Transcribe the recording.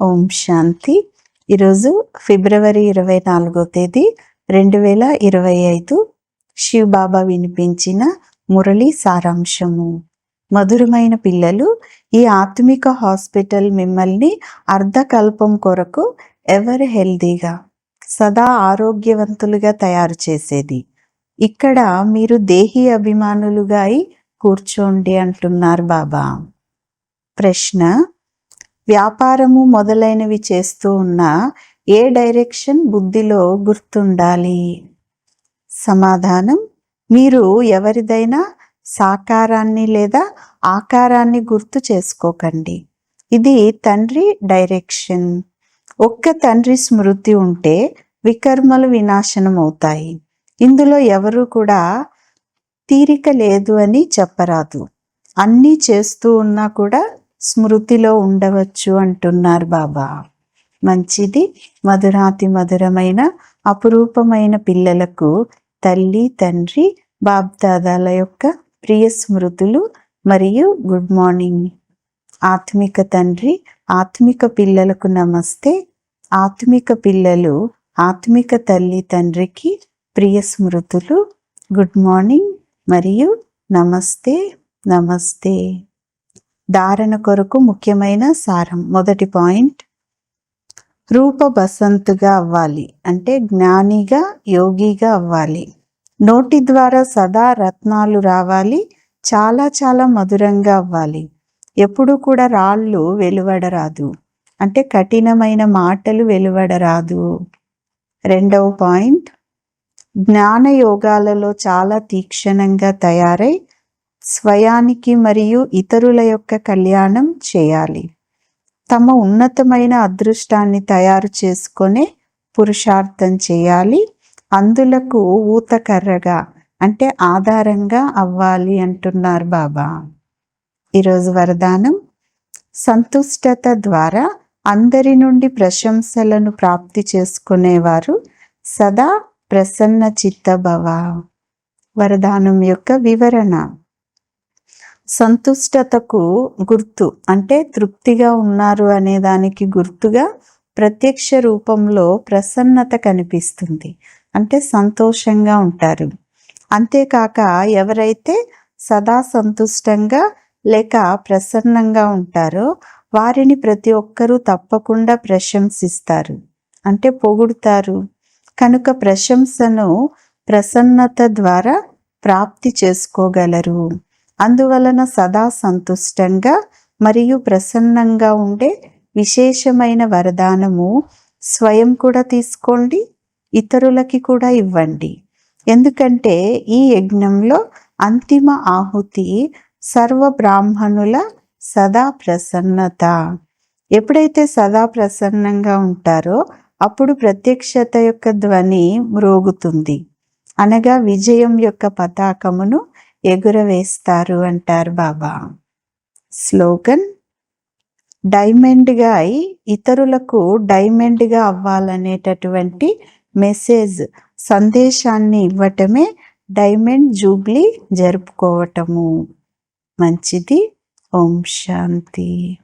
ఓం శాంతి. ఈరోజు ఫిబ్రవరి ఇరవై నాలుగో తేదీ రెండు వేల ఇరవై ఐదు శివ్ బాబా వినిపించిన మురళి సారాంశము. మధురమైన పిల్లలు ఈ ఆత్మిక హాస్పిటల్ మిమ్మల్ని అర్ధకల్పం కొరకు ఎవరు హెల్దీగా సదా ఆరోగ్యవంతులుగా తయారు చేసేది. ఇక్కడ మీరు దేహీ అభిమానులుగా అయి కూర్చోండి అంటున్నారు బాబా. ప్రశ్న వ్యాపారము మొదలైనవి చేస్తూ ఉన్న ఏ డైరెక్షన్ బుద్ధిలో గుర్తుండాలి? సమాధానం మీరు ఎవరిదైనా సాకారాన్ని లేదా ఆకారాన్ని గుర్తు చేసుకోకండి. ఇది తండ్రి డైరెక్షన్. ఒక్క తండ్రి స్మృతి ఉంటే వికర్మలు వినాశనం అవుతాయి ఇందులో ఎవరు కూడా తీరిక లేదు అని చెప్పరాదు. అన్నీ చేస్తూ ఉన్నా కూడా స్మృతిలో ఉండవచ్చు అంటున్నారు బాబా. మంచిది మధురాతి మధురమైన అపురూపమైన పిల్లలకు తల్లి తండ్రి బాబ్దాదాల యొక్క ప్రియ స్మృతులు మరియు గుడ్ మార్నింగ్. ఆత్మిక తండ్రి ఆత్మిక పిల్లలకు నమస్తే. ఆత్మిక పిల్లలు ఆత్మిక తల్లి తండ్రికి ప్రియ స్మృతులు గుడ్ మార్నింగ్ మరియు నమస్తే నమస్తే. ధారణ కొరకు ముఖ్యమైన సారం. మొదటి పాయింట్. రూప బసంతుగా అవ్వాలి. అంటే జ్ఞానిగా యోగిగా అవ్వాలి. నోటి ద్వారా సదా రత్నాలు రావాలి. చాలా చాలా మధురంగా అవ్వాలి. ఎప్పుడు కూడా రాళ్ళు వెలువడరాదు. అంటే కఠినమైన మాటలు వెలువడరాదు. రెండవ పాయింట్. జ్ఞాన యోగాలలో చాలా తీక్షణంగా తయారై స్వయానికి మరియు ఇతరుల యొక్క కళ్యాణం చేయాలి. తమ ఉన్నతమైన అదృష్టాన్ని తయారు చేసుకొని పురుషార్థం చేయాలి. అందులకు ఊతకర్రగా అంటే ఆధారంగా అవ్వాలి అంటున్నారు బాబా. ఈరోజు వరదానం. సంతుష్టత ద్వారా అందరి నుండి ప్రశంసలను ప్రాప్తి చేసుకునేవారు సదా ప్రసన్న చిత్తభవ వరదానం యొక్క వివరణ. సంతుష్టతకు గుర్తు అంటే తృప్తిగా ఉన్నారు అనే దానికి గుర్తుగా ప్రత్యక్ష రూపంలో ప్రసన్నత కనిపిస్తుంది. అంటే సంతోషంగా ఉంటారు. అంతేకాక ఎవరైతే సదా సంతుష్టంగా లేక ప్రసన్నంగా ఉంటారో వారిని ప్రతి ఒక్కరూ తప్పకుండా ప్రశంసిస్తారు. అంటే పొగుడుతారు. కనుక ప్రశంసను ప్రసన్నత ద్వారా ప్రాప్తి చేసుకోగలరు. అందువలన సదా సంతుష్టంగా మరియు ప్రసన్నంగా ఉండే విశేషమైన వరదానము స్వయం కూడా తీసుకోండి ఇతరులకి కూడా ఇవ్వండి. ఎందుకంటే ఈ యజ్ఞంలో అంతిమ ఆహుతి సర్వ బ్రాహ్మణుల సదా ప్రసన్నత. ఎప్పుడైతే సదా ప్రసన్నంగా ఉంటారో అప్పుడు ప్రత్యక్షత యొక్క ధ్వని మ్రోగుతుంది. అనగా విజయం యొక్క పతాకమును ఎగురవేస్తారు అంటారు బాబా. స్లోగన్ డైమండ్గా అయి ఇతరులకు డైమండ్గా అవ్వాలనేటటువంటి మెసేజ్ సందేశాన్ని ఇవ్వటమే డైమండ్ జూబ్లీ జరుపుకోవటము. మంచిది. ఓం శాంతి.